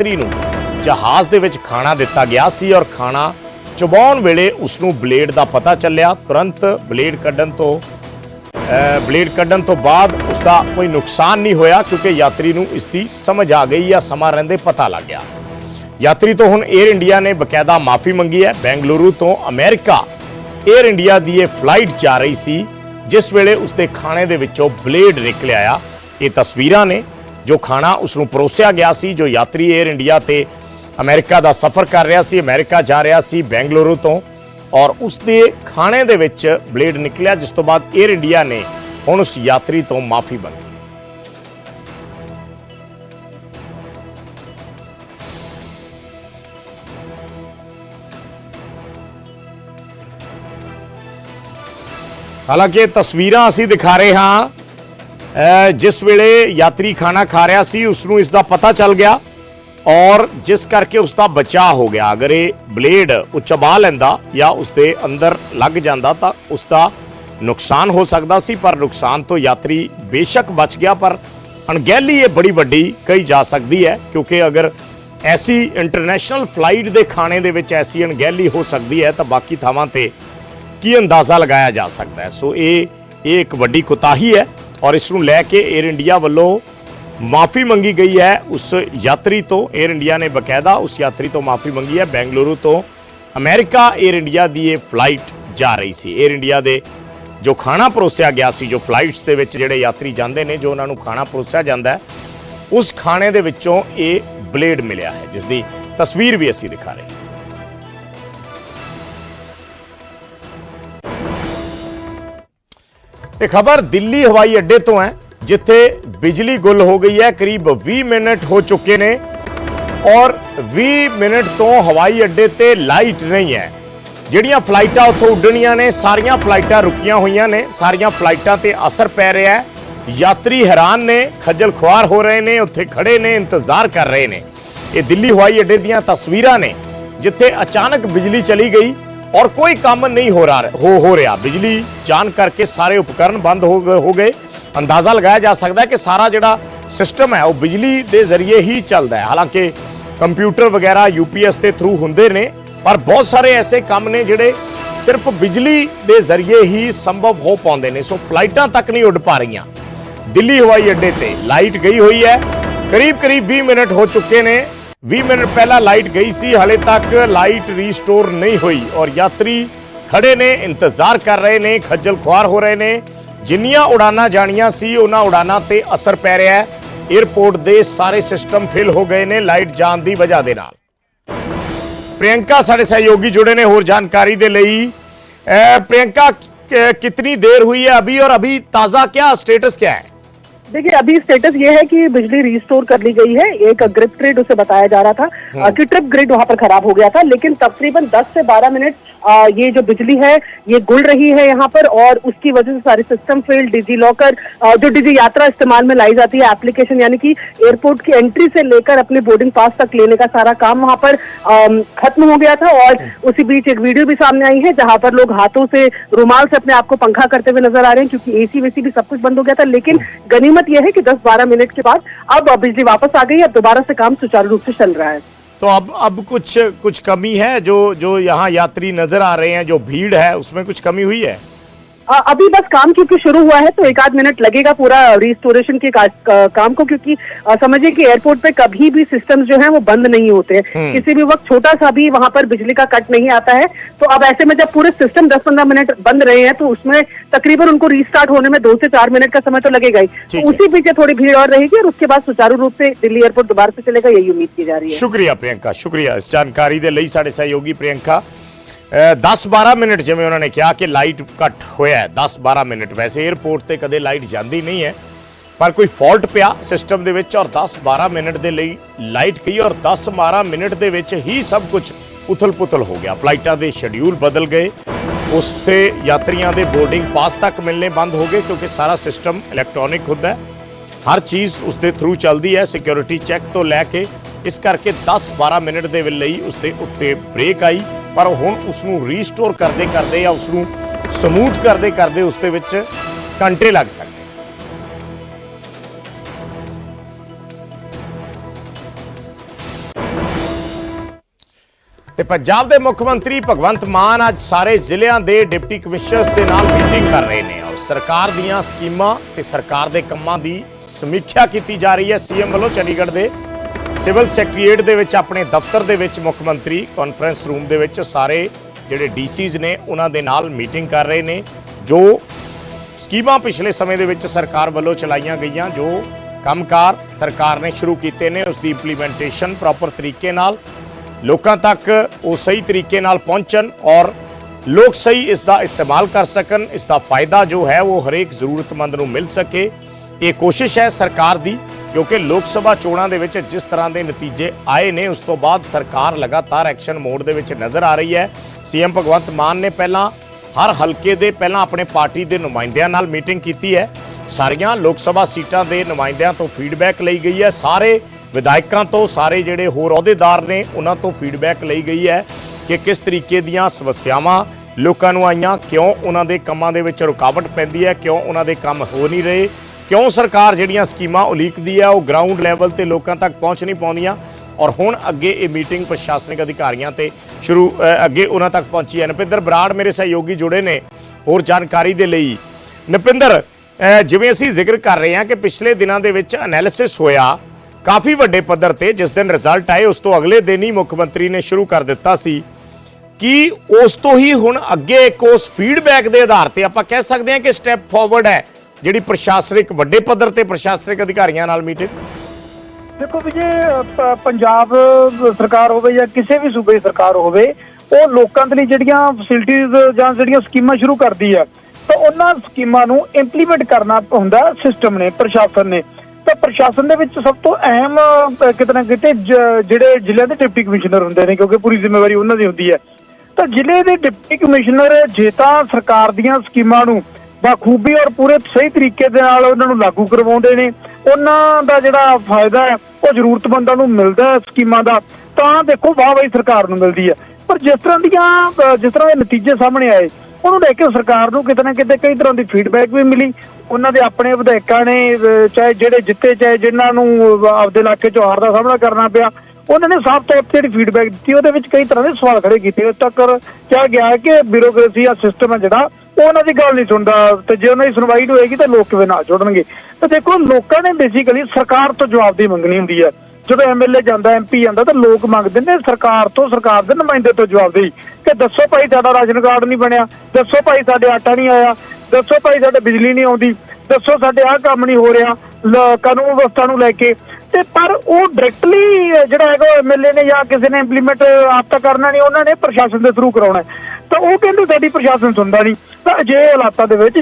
ਯਾਤਰੀ ਨੂੰ। ਜਹਾਜ਼ ਦੇ ਵਿੱਚ ਖਾਣਾ ਦਿੱਤਾ ਗਿਆ ਸੀ ਔਰ ਖਾਣਾ ਚਬਾਉਣ ਵੇਲੇ ਉਸ ਨੂੰ ਬਲੇਡ ਦਾ ਪਤਾ ਚੱਲਿਆ। ਤੁਰੰਤ ਬਲੇਡ ਕੱਢਣ ਤੋਂ ਬਲੇਡ ਕੱਢਣ ਤੋਂ ਬਾਅਦ ਉਸ ਦਾ ਕੋਈ ਨੁਕਸਾਨ ਨਹੀਂ ਹੋਇਆ ਕਿਉਂਕਿ ਯਾਤਰੀ ਨੂੰ ਇਸ ਦੀ ਸਮਝ ਆ ਗਈ ਜਾਂ ਸਮਾਂ ਰਹਿੰਦੇ ਪਤਾ ਲੱਗ ਗਿਆ। ਯਾਤਰੀ ਤੋਂ ਹੁਣ 에ਅਰ ਇੰਡੀਆ ਨੇ ਬਕਾਇਦਾ ਮਾਫੀ ਮੰਗੀ ਹੈ। ਬੈਂਗਲੁਰੂ ਤੋਂ ਅਮਰੀਕਾ 에ਅਰ ਇੰਡੀਆ ਦੀ ਇਹ ਫਲਾਈਟ ਜਾ ਰਹੀ ਸੀ, ਜਿਸ ਵੇਲੇ ਉਸ ਦੇ ਖਾਣੇ ਦੇ ਵਿੱਚੋਂ ਬਲੇਡ ਨਿਕਲਿਆ ਆਇਆ। ਇਹ ਤਸਵੀਰਾਂ ਨੇ ਜੋ ਖਾਣਾ ਉਸ ਨੂੰ ਪਰੋਸਿਆ ਗਿਆ ਸੀ, ਜੋ ਯਾਤਰੀ 에ਅਰ ਇੰਡੀਆ ਤੇ ਅਮਰੀਕਾ ਦਾ ਸਫ਼ਰ ਕਰ ਰਿਹਾ ਸੀ, ਅਮਰੀਕਾ ਜਾ ਰਿਹਾ ਸੀ ਬੈਂਗਲੁਰੂ ਤੋਂ ਔਰ ਉਸ ਦੇ ਖਾਣੇ ਦੇ ਵਿੱਚ ਬਲੇਡ ਨਿਕਲਿਆ, ਜਿਸ ਤੋਂ ਬਾਅਦ 에ਅਰ ਇੰਡੀਆ ਨੇ ਹੁਣ ਉਸ ਯਾਤਰੀ ਤੋਂ ਮਾਫੀ ਮੰਗੀ। ਹਾਲਾਂਕਿ ਤਸਵੀਰਾਂ ਅਸੀਂ ਦਿਖਾ ਰਹੇ ਹਾਂ ਜਿਸ ਵੇਲੇ ਯਾਤਰੀ ਖਾਣਾ ਖਾ ਰਿਹਾ ਸੀ ਉਸ ਨੂੰ ਇਸ ਦਾ ਪਤਾ ਚੱਲ ਗਿਆ ਔਰ ਜਿਸ ਕਰਕੇ ਉਸ ਦਾ ਬਚਾਅ ਹੋ ਗਿਆ। ਅਗਰ ਇਹ ਬਲੇਡ ਉਹ ਚਬਾ ਲੈਂਦਾ ਜਾਂ ਉਸ ਦੇ ਅੰਦਰ ਲੱਗ ਜਾਂਦਾ ਤਾਂ ਉਸ ਦਾ ਨੁਕਸਾਨ ਹੋ ਸਕਦਾ ਸੀ, ਪਰ ਨੁਕਸਾਨ ਤੋਂ ਯਾਤਰੀ ਬੇਸ਼ੱਕ ਬਚ ਗਿਆ, ਪਰ ਅਣਗਹਿਲੀ ਇਹ ਬੜੀ ਵੱਡੀ ਕਹੀ ਜਾ ਸਕਦੀ ਹੈ, ਕਿਉਂਕਿ ਅਗਰ ਐਸੀ ਇੰਟਰਨੈਸ਼ਨਲ ਫਲਾਈਟ ਦੇ ਖਾਣੇ ਦੇ ਵਿੱਚ ਐਸੀ ਅਣਗਹਿਲੀ ਹੋ ਸਕਦੀ ਹੈ, ਤਾਂ ਬਾਕੀ ਥਾਵਾਂ ਤੇ ਕੀ ਅੰਦਾਜ਼ਾ ਲਗਾਇਆ ਜਾ ਸਕਦਾ ਹੈ? ਸੋ ਇਹ ਇਹ ਇੱਕ ਵੱਡੀ ਕੁਤਾਹੀ ਹੈ। ਔਰ ਇਸ ਨੂੰ ਲੈ ਕੇ 에ਅਰ ਇੰਡੀਆ ਵੱਲੋਂ ਮਾਫੀ ਮੰਗੀ ਗਈ ਹੈ। ਉਸ ਯਾਤਰੀ ਤੋਂ 에ਅਰ ਇੰਡੀਆ ਨੇ ਬਕਾਇਦਾ ਉਸ ਯਾਤਰੀ ਤੋਂ ਮਾਫੀ ਮੰਗੀ ਹੈ। ਬੈਂਗਲੁਰੂ ਤੋਂ ਅਮਰੀਕਾ 에ਅਰ ਇੰਡੀਆ ਦੀ ਇਹ ਫਲਾਈਟ ਜਾ ਰਹੀ ਸੀ। 에ਅਰ ਇੰਡੀਆ ਦੇ ਜੋ ਖਾਣਾ ਪਰੋਸਿਆ ਗਿਆ ਸੀ, ਜੋ ਫਲਾਈਟਸ ਦੇ ਵਿੱਚ ਜਿਹੜੇ ਯਾਤਰੀ ਜਾਂਦੇ ਨੇ, ਜੋ ਉਹਨਾਂ ਨੂੰ ਖਾਣਾ ਪਰੋਸਿਆ ਜਾਂਦਾ ਉਸ ਖਾਣੇ ਦੇ ਵਿੱਚੋਂ ਇਹ ਬਲੇਡ ਮਿਲਿਆ ਹੈ, ਜਿਸ ਦੀ ਤਸਵੀਰ ਵੀ ਅਸੀਂ ਦਿਖਾ ਰਹੇ ਹਾਂ। ਇਹ ਖਬਰ ਦਿੱਲੀ ਹਵਾਈ ਅੱਡੇ ਤੋਂ ਹੈ, ਜਿੱਥੇ ਬਿਜਲੀ ਗੁੱਲ ਹੋ ਗਈ ਹੈ, ਕਰੀਬ 20 ਮਿੰਟ ਹੋ ਚੁੱਕੇ ਨੇ ਔਰ 20 ਮਿੰਟ ਤੋਂ ਹਵਾਈ ਅੱਡੇ ਤੇ ਲਾਈਟ ਨਹੀਂ ਹੈ। ਜਿਹੜੀਆਂ ਫਲਾਈਟਾਂ ਉੱਥੋਂ ਉੱਡਣੀਆਂ ਨੇ, ਸਾਰੀਆਂ ਫਲਾਈਟਾਂ ਰੁਕੀਆਂ ਹੋਈਆਂ ਨੇ, ਸਾਰੀਆਂ ਫਲਾਈਟਾਂ ਤੇ ਅਸਰ ਪੈ ਰਿਹਾ ਹੈ। ਯਾਤਰੀ ਹੈਰਾਨ ਨੇ, ਖੱਜਲ ਖੁਆਰ ਹੋ ਰਹੇ ਨੇ, ਉੱਥੇ ਖੜੇ ਨੇ, ਇੰਤਜ਼ਾਰ ਕਰ ਰਹੇ ਨੇ। ਇਹ ਦਿੱਲੀ ਹਵਾਈ ਅੱਡੇ ਦੀਆਂ ਤਸਵੀਰਾਂ ਨੇ, ਜਿੱਥੇ ਅਚਾਨਕ ਬਿਜਲੀ ਚਲੀ ਗਈ ਔਰ ਕੋਈ ਕੰਮ ਨਹੀਂ ਹੋ ਰਿਹਾ ਹੋ ਹੋ ਰਿਹਾ। ਬਿਜਲੀ, ਜਾਣ ਕਰਕੇ ਸਾਰੇ ਉਪਕਰਨ ਬੰਦ ਹੋ ਗਏ ਹੋ ਗਏ। ਅੰਦਾਜ਼ਾ ਲਗਾਇਆ ਜਾ ਸਕਦਾ ਹੈ ਕਿ ਸਾਰਾ ਜਿਹੜਾ ਸਿਸਟਮ ਹੈ, ਉਹ ਬਿਜਲੀ ਦੇ ਜ਼ਰੀਏ ਹੀ ਚੱਲਦਾ ਹੈ। ਹਾਲਾਂਕਿ ਕੰਪਿਊਟਰ ਵਗੈਰਾ ਯੂਪੀਐਸ ਦੇ ਥਰੂ ਹੁੰਦੇ ਨੇ, ਪਰ ਬਹੁਤ ਸਾਰੇ ਐਸੇ ਕੰਮ ਨੇ ਜਿਹੜੇ ਸਿਰਫ ਬਿਜਲੀ ਦੇ ਜ਼ਰੀਏ ਹੀ ਸੰਭਵ ਹੋ ਪਾਉਂਦੇ ਨੇ। ਸੋ ਫਲਾਈਟਾਂ ਤੱਕ ਨਹੀਂ ਉੱਡ ਪਾ ਰਹੀਆਂ। ਦਿੱਲੀ ਹਵਾਈ ਅੱਡੇ ਤੇ ਲਾਈਟ ਗਈ ਹੋਈ ਹੈ। ਕਰੀਬ ਕਰੀਬ 20 ਮਿੰਟ ਹੋ ਚੁੱਕੇ ਨੇ। 20 ਮਿੰਟ ਪਹਿਲਾਂ ਲਾਈਟ ਗਈ ਸੀ, ਹਲੇ ਤੱਕ ਲਾਈਟ ਰੀਸਟੋਰ ਨਹੀਂ ਹੋਈ ਔਰ ਯਾਤਰੀ ਖੜੇ ਨੇ, ਇੰਤਜ਼ਾਰ ਕਰ ਰਹੇ ਨੇ, ਖੱਜਲ ਖੁਆਰ ਹੋ ਰਹੇ ਨੇ। ਜਿੰਨੀਆਂ ਉਡਾਨਾਂ ਜਾਣੀਆਂ ਸੀ, ਉਹਨਾਂ ਉਡਾਨਾਂ ਤੇ ਅਸਰ ਪੈ ਰਿਹਾ ਹੈ। 에어ਪੋਰਟ ਦੇ ਸਾਰੇ ਸਿਸਟਮ ਫੇਲ ਹੋ ਗਏ ਨੇ ਲਾਈਟ ਜਾਣ ਦੀ ਵਜ੍ਹਾ ਦੇ ਨਾਲ। ਪ੍ਰਿਯੰਕਾ ਸਾਡੇ ਸਹਿਯੋਗੀ ਜੁੜੇ ਨੇ, ਹੋਰ ਜਾਣਕਾਰੀ ਦੇ ਲਈ। ਪ੍ਰਿਯੰਕਾ ਕਿਤਨੀ ਦੇਰ ਹੋਈ ਹੈ ਅਭੀ ਔਰ ਅਭੀ ਤਾਜ਼ਾ क्या ਸਟੇਟਸ क्या ਹੈ? देखिए अभी स्टेटस ये है कि बिजली रिस्टोर कर ली गई है एक ग्रिप ग्रिड उसे बताया जा रहा था अ, कि ट्रिप ग्रिड वहां पर खराब हो गया था लेकिन तकरीबन 10 से 12 मिनट अ, ये जो बिजली है ये गुल रही है यहाँ पर और उसकी वजह से सारे सिस्टम फेल डिजी लॉकर जो डिजी यात्रा इस्तेमाल में लाई जाती है एप्लीकेशन यानी कि एयरपोर्ट की एंट्री से लेकर अपने बोर्डिंग पास तक लेने का सारा काम वहाँ पर खत्म हो गया था और उसी बीच एक वीडियो भी सामने आई है जहाँ पर लोग हाथों से रुमाल से अपने आप को पंखा करते हुए नज़र आ रहे हैं क्योंकि एसी वेसी भी सब कुछ बंद हो गया था। लेकिन गनीमत यह है कि 10-12 मिनट के बाद अब बिजली वापस आ गई अब दोबारा से काम सुचारू रूप से चल रहा है। तो अब अब कुछ कुछ कमी है जो जो यहाँ यात्री नजर आ रहे हैं जो भीड़ है उसमें कुछ कमी हुई है अ, अभी बस काम क्योंकि शुरू हुआ है तो एक आध मिनट लगेगा पूरा रिस्टोरेशन के का, का, काम को क्योंकि समझिए कि एयरपोर्ट पे कभी भी सिस्टम जो है वो बंद नहीं होते। हम्म। किसी भी वक्त छोटा सा भी वहाँ पर बिजली का कट नहीं आता है। तो अब ऐसे में जब पूरे सिस्टम दस पंद्रह मिनट बंद रहे हैं तो उसमें तकरीबन उनको रिस्टार्ट होने में दो से चार मिनट का समय तो लगेगा ही। तो उसी पीछे थोड़ी भीड़ और रहेगी और उसके बाद सुचारू रूप से दिल्ली एयरपोर्ट दोबारा से चलेगा यही उम्मीद की जा रही है। शुक्रिया प्रियंका शुक्रिया। इस जानकारी दे सहयोगी प्रियंका। 10-12 ਮਿੰਟ ਜਿਵੇਂ ਉਹਨਾਂ ਨੇ ਕਿਹਾ ਕਿ ਲਾਈਟ ਕੱਟ ਹੋਇਆ ਹੈ 10-12 ਮਿੰਟ। ਵੈਸੇ 에ਅਰਪੋਰਟ ਤੇ ਕਦੇ ਲਾਈਟ ਜਾਂਦੀ ਨਹੀਂ ਹੈ, ਪਰ ਕੋਈ ਫਾਲਟ ਪਿਆ ਸਿਸਟਮ ਦੇ ਵਿੱਚ ਔਰ 10-12 ਮਿੰਟ ਦੇ ਲਈ ਲਾਈਟ ਗਈ ਔਰ 10-12 ਮਿੰਟ ਦੇ ਵਿੱਚ ਹੀ ਸਭ ਕੁਝ ਉਥਲ-ਪੁਥਲ ਹੋ ਗਿਆ। ਫਲਾਈਟਾਂ ਦੇ ਸ਼ਡਿਊਲ ਬਦਲ ਗਏ, ਉਸ ਤੇ ਯਾਤਰੀਆਂ ਦੇ ਬੋਰਡਿੰਗ ਪਾਸ ਤੱਕ ਮਿਲਨੇ ਬੰਦ ਹੋ ਗਏ ਕਿਉਂਕਿ ਸਾਰਾ ਸਿਸਟਮ ਇਲੈਕਟ੍ਰੋਨਿਕ ਹੁੰਦਾ ਹਰ ਚੀਜ਼ ਉਸ ਦੇ ਥਰੂ ਚੱਲਦੀ ਹੈ ਸਿਕਿਉਰਿਟੀ ਚੈੱਕ ਤੋਂ ਲੈ ਕੇ ਇਸ ਕਰਕੇ 10-12 ਮਿੰਟ ਦੇ ਲਈ ਉਸ ਦੇ ਉੱਤੇ ਬ੍ਰੇਕ ਆਈ। ਪਰ ਹੁਣ ਉਸ ਨੂੰ ਰੀਸਟੋਰ ਕਰਦੇ ਕਰਦੇ ਜਾਂ ਉਸ ਨੂੰ ਸਮੂਥ ਕਰਦੇ ਕਰਦੇ ਉਸ ਦੇ ਵਿੱਚ ਘੰਟੇ ਲੱਗ ਸਕਦੇ ਤੇ ਪੰਜਾਬ ਦੇ ਮੁੱਖ ਮੰਤਰੀ ਭਗਵੰਤ ਮਾਨ ਅੱਜ ਸਾਰੇ ਜ਼ਿਲ੍ਹਿਆਂ ਦੇ ਡਿਪਟੀ ਕਮਿਸ਼ਨਰਸ ਦੇ ਨਾਲ ਮੀਟਿੰਗ ਕਰ ਰਹੇ ਨੇ ਔਰ ਸਰਕਾਰ ਦੀਆਂ ਸਕੀਮਾਂ ਤੇ ਸਰਕਾਰ ਦੇ ਕੰਮਾਂ ਦੀ ਸਮੀਖਿਆ ਕੀਤੀ ਜਾ ਰਹੀ ਹੈ। ਸੀਐਮ ਵੱਲੋਂ ਚੰਡੀਗੜ੍ਹ ਦੇ ਸਿਵਲ ਸੈਕਟਰੀਏਟ ਦੇ ਵਿੱਚ, ਆਪਣੇ ਦਫ਼ਤਰ ਦੇ ਵਿੱਚ ਮੁੱਖ ਮੰਤਰੀ ਕਾਨਫਰੰਸ ਰੂਮ ਦੇ ਵਿੱਚ ਸਾਰੇ ਜਿਹੜੇ ਡੀਸੀਜ਼ ਨੇ, ਉਹਨਾਂ ਦੇ ਨਾਲ ਮੀਟਿੰਗ ਕਰ ਰਹੇ ਨੇ, ਜੋ ਸਕੀਮਾਂ ਪਿਛਲੇ ਸਮੇਂ ਦੇ ਵਿੱਚ ਸਰਕਾਰ ਵੱਲੋਂ ਚਲਾਈਆਂ ਗਈਆਂ, ਜੋ ਕੰਮਕਾਰ ਸਰਕਾਰ ਨੇ ਸ਼ੁਰੂ ਕੀਤੇ ਨੇ ਉਸ ਦੀ ਇੰਪਲੀਮੈਂਟੇਸ਼ਨ ਪ੍ਰੋਪਰ ਤਰੀਕੇ ਨਾਲ, ਲੋਕਾਂ ਤੱਕ ਉਹ ਸਹੀ ਤਰੀਕੇ ਨਾਲ ਪਹੁੰਚਣ ਔਰ ਲੋਕ ਸਹੀ ਇਸ ਦਾ ਇਸਤੇਮਾਲ ਕਰ ਸਕਣ, ਇਸ ਦਾ ਫਾਇਦਾ ਜੋ ਹੈ, ਉਹ ਹਰੇਕ ਜ਼ਰੂਰਤਮੰਦ ਨੂੰ ਮਿਲ ਸਕੇ। ਇਹ ਕੋਸ਼ਿਸ਼ ਹੈ ਸਰਕਾਰ ਦੀ ਕਿਉਂਕਿ ਲੋਕ ਸਭਾ ਚੋਣਾਂ ਦੇ ਵਿੱਚ ਜਿਸ ਤਰ੍ਹਾਂ ਦੇ ਨਤੀਜੇ ਆਏ ਨੇ, ਉਸ ਤੋਂ ਬਾਅਦ ਸਰਕਾਰ ਲਗਾਤਾਰ ਐਕਸ਼ਨ ਮੋਡ ਦੇ ਵਿੱਚ ਨਜ਼ਰ ਆ ਰਹੀ ਹੈ। ਸੀਐਮ ਭਗਵੰਤ ਮਾਨ ਨੇ ਪਹਿਲਾਂ ਹਰ ਹਲਕੇ ਦੇ ਪਹਿਲਾਂ ਆਪਣੇ ਪਾਰਟੀ ਦੇ ਨੁਮਾਇੰਦਿਆਂ ਨਾਲ ਮੀਟਿੰਗ ਕੀਤੀ ਹੈ। ਸਾਰੀਆਂ ਲੋਕ ਸਭਾ ਸੀਟਾਂ ਦੇ ਨੁਮਾਇੰਦਿਆਂ ਤੋਂ ਫੀਡਬੈਕ ਲਈ ਗਈ ਹੈ। ਸਾਰੇ ਵਿਧਾਇਕਾਂ ਤੋਂ, ਸਾਰੇ ਜਿਹੜੇ ਹੋਰ ਅਹੁਦੇਦਾਰ ਨੇ, ਉਹਨਾਂ ਤੋਂ ਫੀਡਬੈਕ ਲਈ ਗਈ ਹੈ ਕਿ ਕਿਸ ਤਰੀਕੇ ਦੀਆਂ ਸਮੱਸਿਆਵਾਂ ਲੋਕਾਂ ਨੂੰ ਆਈਆਂ, ਕਿਉਂ ਉਹਨਾਂ ਦੇ ਕੰਮਾਂ ਦੇ ਵਿੱਚ ਰੁਕਾਵਟ ਪੈਂਦੀ ਹੈ, ਕਿਉਂ ਉਹਨਾਂ ਦੇ ਕੰਮ ਹੋ ਨਹੀਂ ਰਹੇ। ਕਿਉਂ ਸਰਕਾਰ ਜਿਹੜੀਆਂ ਸਕੀਮਾਂ ਉਲੀਕਦੀ ਹੈ ਉਹ ਗਰਾਊਂਡ ਲੈਵਲ ਤੇ ਲੋਕਾਂ ਤੱਕ ਪਹੁੰਚ ਨਹੀਂ ਪਾਉਂਦੀਆਂ? ਔਰ ਹੁਣ ਅੱਗੇ ਇਹ ਮੀਟਿੰਗ ਪ੍ਰਸ਼ਾਸਨਿਕ ਅਧਿਕਾਰੀਆਂ ਤੇ ਸ਼ੁਰੂ ਅੱਗੇ ਉਹਨਾਂ ਤੱਕ ਪਹੁੰਚੀ ਹੈ। ਨਪਿੰਦਰ ਬਰਾੜ ਮੇਰੇ ਸਹਿਯੋਗੀ ਜੁੜੇ ਨੇ ਹੋਰ ਜਾਣਕਾਰੀ ਦੇ ਲਈ। ਨਪਿੰਦਰ ਜਿਵੇਂ ਅਸੀਂ ਜ਼ਿਕਰ ਕਰ ਰਹੇ ਹਾਂ ਕਿ ਪਿਛਲੇ ਦਿਨਾਂ ਦੇ ਵਿੱਚ ਐਨਾਲਿਸਿਸ ਹੋਇਆ, ਕਾਫੀ ਵੱਡੇ ਪੱਧਰ ਤੇ ਜਿਸ ਦਿਨ ਰਿਜ਼ਲਟ ਆਏ, ਉਸ ਤੋਂ ਅਗਲੇ ਦਿਨ ਹੀ ਮੁੱਖ ਮੰਤਰੀ ਨੇ ਸ਼ੁਰੂ ਕਰ ਦਿੱਤਾ ਸੀ। ਕਿ ਉਸ ਤੋਂ ਹੀ ਹੁਣ ਅੱਗੇ ਇੱਕ ਉਸ ਫੀਡਬੈਕ ਦੇ ਆਧਾਰ ਤੇ ਆਪਾਂ ਕਹਿ ਸਕਦੇ ਹਾਂ ਕਿ ਸਟੈਪ ਫਾਰਵਰਡ ਹੈ? ਜਿਹੜੀ ਪ੍ਰਸ਼ਾਸਨਿਕ ਵੱਡੇ ਪੱਧਰ ਤੇ ਪ੍ਰਸ਼ਾਸਨਿਕ ਅਧਿਕਾਰੀਆਂ ਨਾਲ ਮੀਟਿੰਗ ਦੇਖੋ ਵੀ ਜੇ ਪੰਜਾਬ ਸਰਕਾਰ ਹੋਵੇ ਜਾਂ ਕਿਸੇ ਵੀ ਸੂਬੇ ਦੀ ਸਰਕਾਰ ਹੋਵੇ ਉਹ ਲੋਕਾਂ ਦੇ ਲਈ ਜਿਹੜੀਆਂ ਫੈਸਿਲਿਟੀਆਂ ਜਾਂ ਜਿਹੜੀਆਂ ਸਕੀਮਾਂ ਸ਼ੁਰੂ ਕਰਦੀ ਆ ਤਾਂ ਉਹਨਾਂ ਸਕੀਮਾਂ ਨੂੰ ਇੰਪਲੀਮੈਂਟ ਕਰਨਾ ਹੁੰਦਾ ਸਿਸਟਮ ਨੇ ਪ੍ਰਸ਼ਾਸਨ ਨੇ। ਤਾਂ ਪ੍ਰਸ਼ਾਸਨ ਦੇ ਵਿੱਚ ਸਭ ਤੋਂ ਅਹਿਮ ਅ, ਕਿਤੇ ਨਾ ਕਿਤੇ ਜਿਹੜੇ ਜ਼ਿਲ੍ਹਿਆਂ ਦੇ ਡਿਪਟੀ ਕਮਿਸ਼ਨਰ ਹੁੰਦੇ ਨੇ ਕਿਉਂਕਿ ਪੂਰੀ ਜ਼ਿੰਮੇਵਾਰੀ ਉਹਨਾਂ ਦੀ ਹੁੰਦੀ ਹੈ। ਤਾਂ ਜ਼ਿਲ੍ਹੇ ਦੇ ਡਿਪਟੀ ਕਮਿਸ਼ਨਰ ਜੇ ਤਾਂ ਸਰਕਾਰ ਦੀਆਂ ਸਕੀਮਾਂ ਨੂੰ ਬਖੂਬੀ ਔਰ ਪੂਰੇ ਸਹੀ ਤਰੀਕੇ ਦੇ ਨਾਲ ਉਹਨਾਂ ਨੂੰ ਲਾਗੂ ਕਰਵਾਉਂਦੇ ਨੇ। ਉਹਨਾਂ ਦਾ ਜਿਹੜਾ ਫਾਇਦਾ ਹੈ, ਉਹ ਜ਼ਰੂਰਤਮੰਦਾਂ ਨੂੰ ਮਿਲਦਾ ਹੈ ਸਕੀਮਾਂ ਦਾ। ਤਾਂ ਦੇਖੋ, ਵਾਹ ਵਾਹੀ ਸਰਕਾਰ ਨੂੰ ਮਿਲਦੀ ਹੈ। ਪਰ ਜਿਸ ਤਰ੍ਹਾਂ ਦੀਆਂ ਜਿਸ ਤਰ੍ਹਾਂ ਦੇ ਨਤੀਜੇ ਸਾਹਮਣੇ ਆਏ, ਉਹਨੂੰ ਦੇਖ ਕੇ ਸਰਕਾਰ ਨੂੰ ਕਿਤੇ ਨਾ ਕਿਤੇ ਕਈ ਤਰ੍ਹਾਂ ਦੀ ਫੀਡਬੈਕ ਵੀ ਮਿਲੀ। ਉਹਨਾਂ ਦੇ ਆਪਣੇ ਵਿਧਾਇਕਾਂ ਨੇ ਚਾਹੇ ਜਿਹੜੇ ਜਿੱਤੇ, ਚਾਹੇ ਜਿਨ੍ਹਾਂ ਨੂੰ ਆਪਦੇ ਇਲਾਕੇ ਚੋਂ ਹਾਰ ਦਾ ਸਾਹਮਣਾ ਕਰਨਾ ਪਿਆ, ਉਹਨਾਂ ਨੇ ਸਾਫ਼ ਤੌਰ ਤੇ ਜਿਹੜੀ ਫੀਡਬੈਕ ਦਿੱਤੀ, ਉਹਦੇ ਵਿੱਚ ਕਈ ਤਰ੍ਹਾਂ ਦੇ ਸਵਾਲ ਖੜੇ ਕੀਤੇ। ਉਸ ਤੱਕ ਕਿਹਾ ਗਿਆ ਹੈ ਕਿ ਬਿਊਰੋਕ੍ਰੇਸੀ ਦਾ ਸਿਸਟਮ ਹੈ ਜਿਹੜਾ ਉਹਨਾਂ ਦੀ ਗੱਲ ਨਹੀਂ ਸੁਣਦਾ ਤੇ ਜੇ ਉਹਨਾਂ ਦੀ ਸੁਣਵਾਈ ਹੋਏਗੀ ਤਾਂ ਲੋਕ ਕਿਵੇਂ ਨਾਲ ਜੁੜਨਗੇ? ਤਾਂ ਦੇਖੋ, ਲੋਕਾਂ ਨੇ ਬੇਸਿਕਲੀ ਸਰਕਾਰ ਤੋਂ ਜਵਾਬਦੇਹੀ ਮੰਗਣੀ ਹੁੰਦੀ ਹੈ। ਜਦੋਂ ਐਮਐਲਏ ਜਾਂਦਾ ਐਮਪੀ ਜਾਂਦਾ, ਤਾਂ ਲੋਕ ਮੰਗਦੇ ਨੇ ਸਰਕਾਰ ਤੋਂ, ਸਰਕਾਰ ਦੇ ਨੁਮਾਇੰਦੇ ਤੋਂ ਜਵਾਬਦੇਹੀ ਕਿ ਦੱਸੋ ਭਾਈ ਸਾਡਾ ਰਾਸ਼ਨ ਕਾਰਡ ਨਹੀਂ ਬਣਿਆ, ਦੱਸੋ ਭਾਈ ਸਾਡੇ ਆਟਾ ਨਹੀਂ ਆਇਆ, ਦੱਸੋ ਭਾਈ ਸਾਡੇ ਬਿਜਲੀ ਨਹੀਂ ਆਉਂਦੀ, ਦੱਸੋ ਸਾਡੇ ਆਹ ਕੰਮ ਨਹੀਂ ਹੋ ਰਿਹਾ ਕਾਨੂੰਨ ਵਿਵਸਥਾ ਨੂੰ ਲੈ ਕੇ। ਤੇ ਪਰ ਉਹ ਡਾਇਰੈਕਟਲੀ ਜਿਹੜਾ ਹੈਗਾ ਐਮਐਲਏ ਨੇ ਜਾਂ ਕਿਸੇ ਨੇ ਇੰਪਲੀਮੈਂਟ ਆਪ ਤਾਂ ਕਰਨਾ ਨਹੀਂ, ਉਹਨਾਂ ਨੇ ਪ੍ਰਸ਼ਾਸਨ ਦੇ ਥਰੂ ਕਰਾਉਣਾ ਤਾਂ ਉਹ ਕਹਿੰਦੇ ਸਾਡੀ ਪ੍ਰਸ਼ਾਸਨ ਸੁਣਦਾ ਨਹੀਂ। ਤਾਂ ਅਜੇ ਹਾਲਾਤਾਂ ਦੇ ਵਿੱਚ